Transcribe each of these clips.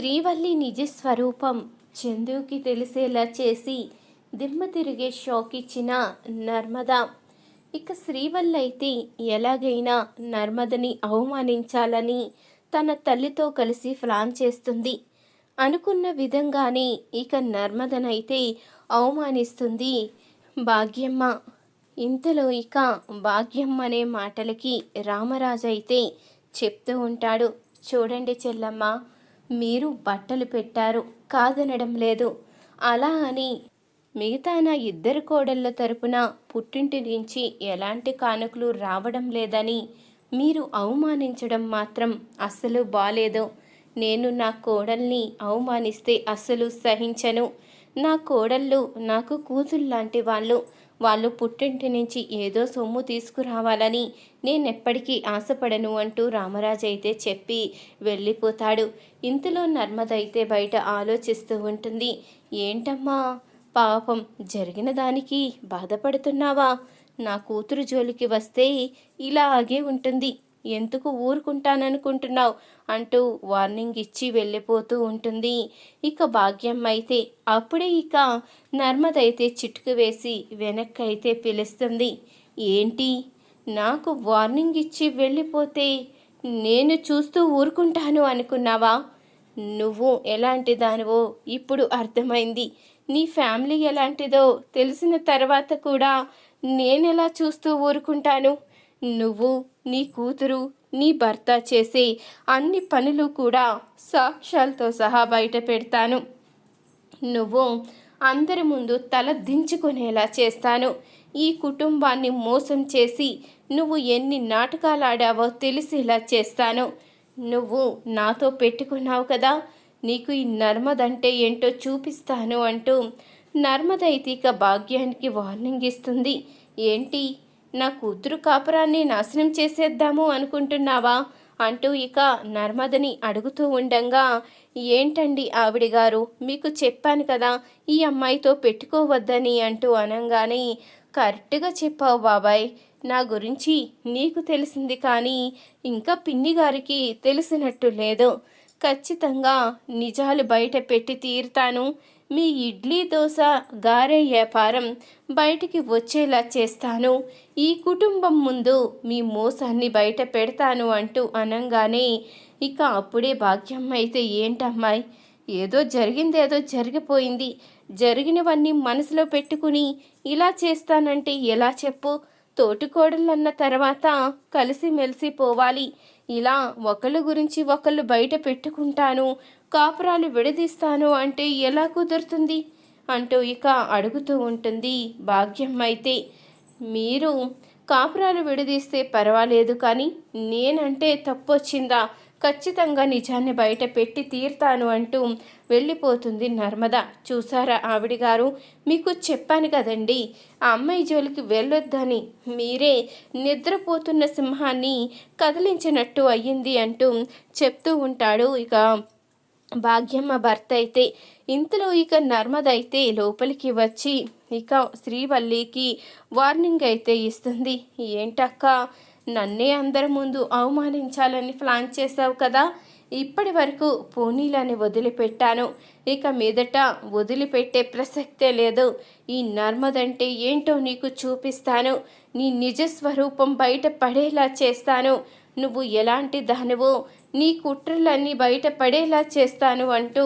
శ్రీవల్లి నిజ స్వరూపం చందుకి తెలిసేలా చేసి దిమ్మ తిరిగే షాక్ ఇచ్చిన నర్మద. ఇక శ్రీవల్లి అయితే ఎలాగైనా నర్మదని అవమానించాలని తన తల్లితో కలిసి ప్లాన్ చేస్తుంది. అనుకున్న విధంగానే ఇక నర్మదనైతే అవమానిస్తుంది భాగ్యమ్మ. ఇంతలో ఇక భాగ్యమ్మ అనే మాటలకి రామరాజు అయితే చెప్తూ ఉంటాడు. చూడండి చెల్లమ్మ మీరు బట్టలు పెట్టారు కాదనడం లేదు. అలా అని మిగతా నా ఇద్దరు కోడళ్ళ తరపున పుట్టింటి నుంచి ఎలాంటి కానుకలు రావడం లేదని మీరు అవమానించడం మాత్రం అస్సలు బాలేదు. నేను నా కోడల్ని అవమానిస్తే అస్సలు సహించను. నా కోడళ్ళు నాకు కూతుళ్ళలాంటి వాళ్ళు వాళ్ళు పుట్టింటి నుంచి ఏదో సొమ్ము తీసుకురావాలని నేనెప్పటికీ ఆశపడను అంటూ రామరాజు అయితే చెప్పి వెళ్ళిపోతాడు. ఇంతలో నర్మద అయితే బయట ఆలోచిస్తూ ఉంటుంది. ఏంటమ్మా? పాపం జరిగిన దానికి బాధపడుతున్నావా? నా కూతురు జోలికి వస్తే ఇలాగే ఉంటుంది. ఎందుకు ఊరుకుంటాననుకుంటున్నావు? అంటూ వార్నింగ్ ఇచ్చి వెళ్ళిపోతూ ఉంటుంది. ఇక భాగ్యం అయితే అప్పుడే ఇక నర్మదైతే చిటుకు వేసి వెనక్కి అయితే పిలుస్తుంది. ఏంటి? నాకు వార్నింగ్ ఇచ్చి వెళ్ళిపోతే నేను చూస్తూ ఊరుకుంటాను అనుకున్నావా? నువ్వు ఎలాంటి దానివో ఇప్పుడు అర్థమైంది. నీ ఫ్యామిలీ ఎలాంటిదో తెలిసిన తర్వాత కూడా నేనెలా చూస్తూ ఊరుకుంటాను? నువ్వు నీ కూతురు నీ భర్త చేసే అన్ని పనులు కూడా సాక్ష్యాలతో సహా బయట పెడతాను. నువ్వు అందరి ముందు తల దించుకునేలా చేస్తాను. ఈ కుటుంబాన్ని మోసం చేసి నువ్వు ఎన్ని నాటకాలు ఆడావో తెలిసేలా చేస్తాను. నువ్వు నాతో పెట్టుకున్నావు కదా నీకు ఈ నర్మదంటే ఏంటో చూపిస్తాను అంటూ నర్మద ఇక భాగ్యానికి వార్నింగ్ ఇస్తుంది. ఏంటి? నా కూతురు కాపురాన్ని నాశనం చేసేద్దాము అనుకుంటున్నావా? అంటూ ఇక నర్మదని అడుగుతూ ఉండంగా ఏంటండి ఆవిడ గారు? మీకు చెప్పాను కదా ఈ అమ్మాయితో పెట్టుకోవద్దని అంటూ అనగానే కరెక్ట్గా చెప్పావు బాబాయ్. నా గురించి నీకు తెలిసింది కానీ ఇంకా పిన్ని గారికి తెలిసినట్టు లేదు. ఖచ్చితంగా నిజాలు బయట పెట్టి తీరుతాను. మీ ఇడ్లీ దోశ గారె వ్యాపారం బయటికి వచ్చేలా చేస్తాను. ఈ కుటుంబం ముందు మీ మోసాన్ని బయట పెడతాను అంటూ అనంగానే ఇక అప్పుడే భాగ్యం అయితే ఏంటమ్మాయి? ఏదో జరిగిందేదో జరిగిపోయింది. జరిగినవన్నీ మనసులో పెట్టుకుని ఇలా చేస్తానంటే ఎలా చెప్పు? తోటికోడళ్ళన్న తర్వాత కలిసిమెలిసి పోవాలి. ఇలా ఒకళ్ళ గురించి ఒకళ్ళు బయట పెట్టుకుంటాను. కాపురాలు విడదీస్తాను అంటే ఎలా కుదురుతుంది? అంటూ ఇక అడుగుతూ ఉంటుంది భాగ్యం అయితే. మీరు కాపురాలు విడదీస్తే పర్వాలేదు కానీ నేనంటే తప్పొచ్చిందా? ఖచ్చితంగా నిజాన్ని బయట పెట్టి తీరుతాను అంటూ వెళ్ళిపోతుంది నర్మద. చూసారా ఆవిడ గారు? మీకు చెప్పాను కదండి ఆ అమ్మాయి జోలికి వెళ్ళొద్దని. మీరే నిద్రపోతున్న సింహాన్ని కదిలించినట్టు అయ్యింది అంటూ చెప్తూ ఉంటాడు ఇక భాగ్యమ్మ భర్త అయితే. ఇంతలో ఇక నర్మద అయితే లోపలికి వచ్చి ఇక శ్రీవల్లికి వార్నింగ్ అయితే ఇస్తుంది. ఏంటక్క నన్నే అందరి ముందు అవమానించాలని ప్లాన్ చేశావు కదా? ఇప్పటి వరకు పోనీలని వదిలిపెట్టాను. ఇక మీదట వదిలిపెట్టే ప్రసక్తే లేదు. ఈ నర్మదంటే ఏంటో నీకు చూపిస్తాను. నీ నిజ స్వరూపం బయట పడేలా చేస్తాను. నువ్వు ఎలాంటి దానివో నీ కుట్రలన్నీ బయట పడేలా చేస్తాను అంటూ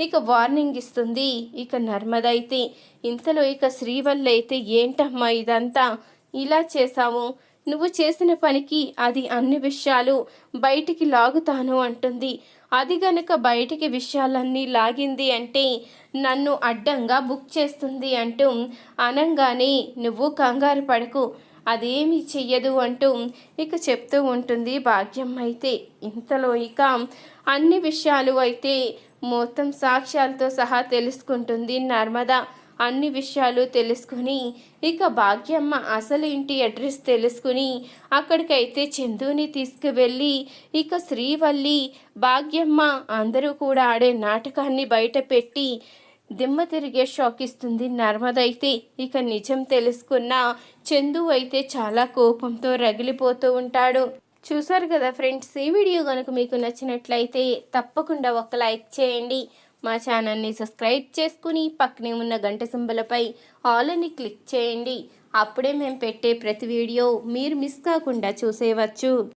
ఇక వార్నింగ్ ఇస్తుంది. ఇక నర్మద అయితే ఇంతలో ఇక శ్రీవల్లి అయితే ఏంటమ్మా ఇదంతా? ఇలా చేశావు? నువ్వు చేసిన పనికి అది అన్ని విషయాలు బయటికి లాగుతాను అంటుంది. అది గనక బయటికి విషయాలన్నీ లాగింది అంటే నన్ను అడ్డంగా బుక్ చేస్తుంది అంటూ అనంగానే నువ్వు కంగారు పడకు. అదేమి చెయ్యదు అంటూ ఇక చెప్తూ ఉంటుంది భాగ్యం అయితే. ఇంతలో ఇక అన్ని విషయాలు అయితే మొత్తం సాక్ష్యాలతో సహా తెలుసుకుంటుంది నర్మదా. అన్ని విషయాలు తెలుసుకుని ఇక భాగ్యమ్మ అసలు ఇంటి అడ్రస్ తెలుసుకుని అక్కడికైతే చందుని తీసుకువెళ్ళి ఇక శ్రీవల్లి భాగ్యమ్మ అందరూ కూడా ఆడే నాటకాన్ని బయట పెట్టి దిమ్మ తిరిగే షాక్ ఇస్తుంది నర్మద అయితే. ఇక నిజం తెలుసుకున్న చందు అయితే చాలా కోపంతో రగిలిపోతూ ఉంటాడు. చూసారు కదా ఫ్రెండ్స్ ఈ వీడియో కనుక మీకు నచ్చినట్లయితే తప్పకుండా ఒక లైక్ చేయండి. మా ఛానల్ని సబ్స్క్రైబ్ చేసుకుని పక్కనే ఉన్న గంట సింబలపై ఆల్ అని క్లిక్ చేయండి. అప్పుడే మేము పెట్టే ప్రతి వీడియో మీరు మిస్ కాకుండా చూసేయవచ్చు.